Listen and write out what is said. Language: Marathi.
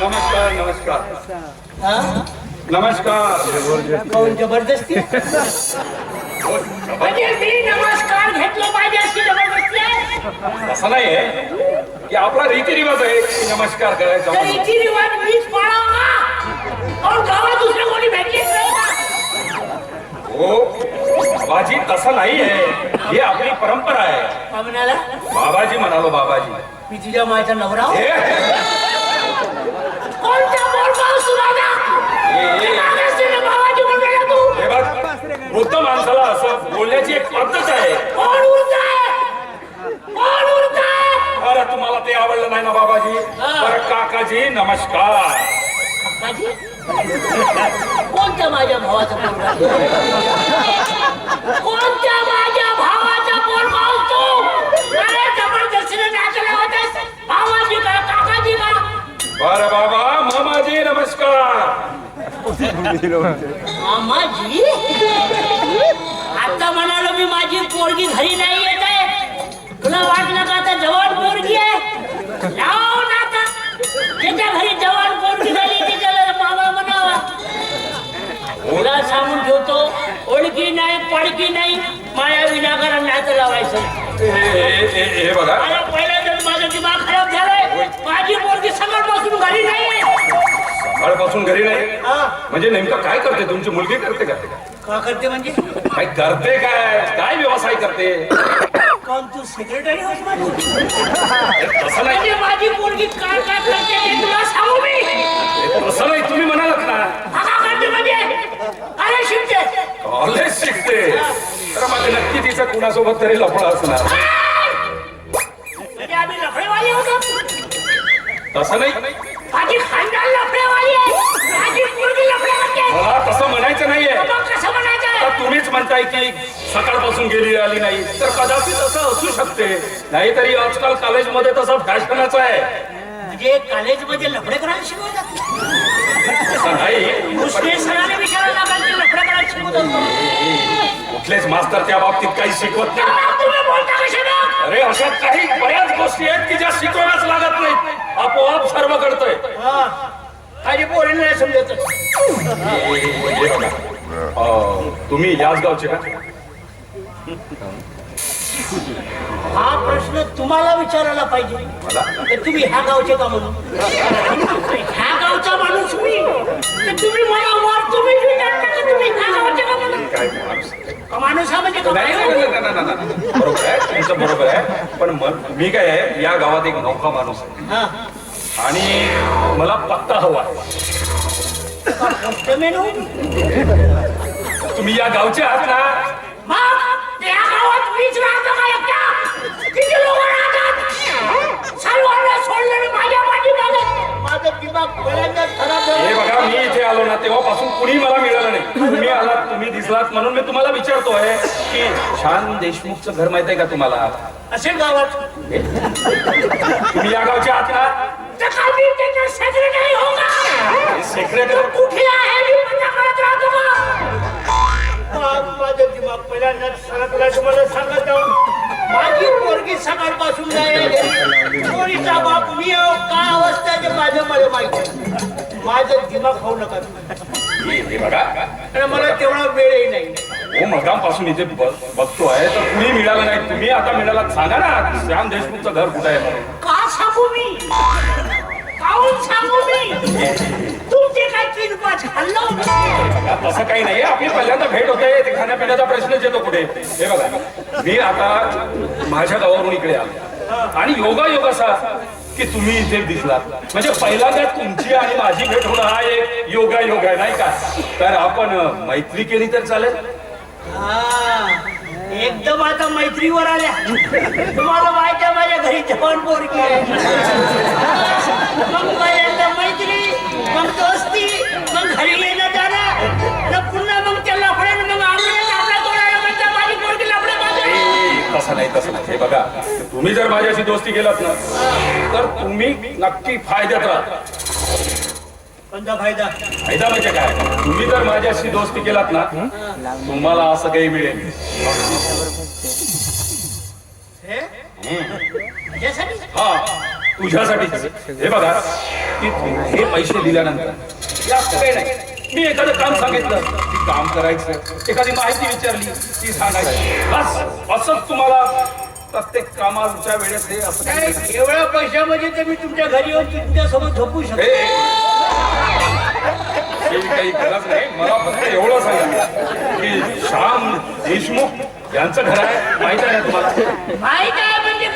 नमस्कार नमस्कार। नमस्कार। काहून ज़बरदस्ती? नमस्कार घेतलो पाहिजे अशी ज़बरदस्ती आहे? असं नाही आहे की आपला रीतिरिवाज आहे की नमस्कार करायचा तर रिवाज मीच पाळावं और गावात दुसरं कोणी भेटलीच हो. बाबाजी तसं नाही आहे ही आपली परंपरा आहे. का म्हणाला बाबाजी म्हणालो बाबाजी. मी तुझ्या माझ्या नवरा? हो? हे, कोणता हे, हे, बाबाजी तू. हे बघ वृद्ध माणसाला असं बोलण्याची एक पद्धत आहे. कोण उरताय कोण उरताय अरे तुम्हाला ते आवडलं नाही ना बाबाजी? बरं काकाजी नमस्कार. कोणत्या माझ्या भावाचा पोरगा कोणत्या माझ्या भावाचा पोरगा असतो अरे जबरदस्तीने नाचला होतास भावाजी का काकाजी का? बरं बाबा मामाजी नमस्कार. मामाजी? आता म्हणालो मी माझी पोरगी घरी नाही येत आहे. तुला वाटलं का आता जवान पोरगी आहे? लाव ना आता. त्याच्या घरी जवान पोरगी झाली नाही पडकी नाही. माया विनाकारण नातं लावायचं. हे, बघा. मला पहिल्या तर माझा दिमाग खराब झालाय. माझी पोरगी सकाळपासून घरी नाही सकाळपासून घरी नाही हा. म्हणजे नेमकं काय करते? तुमची मुलगी करते का? का करते म्हणजे? काय करते काय? काय व्यवसाय करते? कोण तू सेक्रेटरी होस माझी. तसं नाही. म्हणजे माझी पोरगी काय काय करते तुला सांगू मी. तसं नाही. तुम्ही म्हणालात ना हा का करते म्हणजे अरे शिकते कॉलेज शिकते. तर माझे नक्की तिचं कुणासोबत तरी लफडं असणार. म्हणजे आम्ही लफडेवाली होतो. तसं नाही. माझी खानदान लफडेवाली आहे. माझी पोरगी लफडे करते मला तसं म्हणायचं नाहीये. मग कसं म्हणायचं? आता तुम्हीच म्हणताय की सकाळपासून गेली आली नाही. तर कदाचित असं असू शकते. नाहीतरी आजकाल कॉलेजमध्ये तसं फॅशनच आहे. म्हणजे कॉलेजमध्ये लफडे करायला शिकवतात. नाही. सरांनी कुठलेच मास्तर त्या बाबतीत काही शिकवत नाही. अरे अशा काही बऱ्याच गोष्टी आहेत की ज्या शिकवण्याच लागत नाहीत. आपोआप सर्व कळतंय हा माझी पोरीला नाही समजत तुम्ही याच गावचे का? हा प्रश्न तुम्हाला विचारायला पाहिजे. तुम्ही ह्या गावचे का म्हणून ह्या गावचा माणूस मी तर तुम्ही मला वर तुम्ही विचारता का तुम्ही ह्या गावचे का म्हणून काय माणूस का माणूस हा म्हणजे का नाही नाही, नाही, नाही, नाही, नाही. बरोबर आहे तुमचं बरोबर आहे पण म- काय आहे या गावात एक नौका माणूस आहे. हा. आणि मला पत्ता हवा. तुम्ही या गावचे आहात ना तेव्हापासून कुणी मला मिळालं नाही. तुम्ही आलात तुम्ही दिसलात म्हणून मी तुम्हाला विचारतोय की शान देशमुखचं घर माहीत आहे का तुम्हाला? असेल गावात. तुम्ही या गावचे आहात? ना तर काय मी त्याचा सेक्रेटरी हो कुठे दिमाग पहिल्यांदा सरकला तुम्हाला सांगत आहो माझी पोरगी सकाळपासून पोरीचा बाप मी का अवस्था मला माहिती. माझं दिमाग खाऊ नका हे हे बघा. आणि मला तेवढा वेळही नाही. हो मगामपासून इथे ब- बघतोय तर कुणी मिळालं नाही. तुम्ही आता मिळालात सांगा ना श्याम देशमुखचं घर कुठे आहे? म्हणून. का सांगू मी? काहून सांगू मी? तुमचे काय तीन पाच हल्ला बघा, तसं काही नाही आपली पहिल्यांदा भेट होते ते खाण्यापिण्याचा प्रश्नच येतो कुठे हे बघा मी आता माझ्या गावावरून इकडे आलो. आणि योगा योग असा की तुम्ही इथे दिसलात. म्हणजे पहिल्यांदा तुमची आणि माझी भेट होणं हा एक योगा योग आहे नाही का? तर आपण मैत्री केली तर चालेल? एकदम आता मैत्रीवर आल्या. तुम्हाला माहिती आहे माझ्या घरी जवान पोरगी आहे. मग पहिल्यांदा मैत्री मग दोस्ती मग घरी तसं नाही तसं नाही. हे बघा तुम्ही जर माझ्याशी दोस्ती केलात ना तर तुम्ही नक्की फायद्यात राहा. कोणता फायदा? फायदा म्हणजे काय? तुम्ही जर माझ्याशी दोस्ती केलात ना तुम्हाला असं काही मिळेल. हे? तुझ्यासाठी. हे बघा की हे पैसे दिल्यानंतर. जास्त काही नाही. मी एखादं काम सांगितलं. काम करायचं. एखादी माहिती विचारली ती सांगायची. बस असंच तुम्हाला प्रत्येक कामाच्या वेळेस हे असं एवढ्या पैशामध्ये तर मी तुमच्या घरी येऊन तुमच्यासोबत झोपू शकतो. काही गरज नाही. मला फक्त एवढं सांगा की श्याम देशमुख यांचं घर आहे. माहीत आहे तुम्हाला? माहीत आहे म्हणजे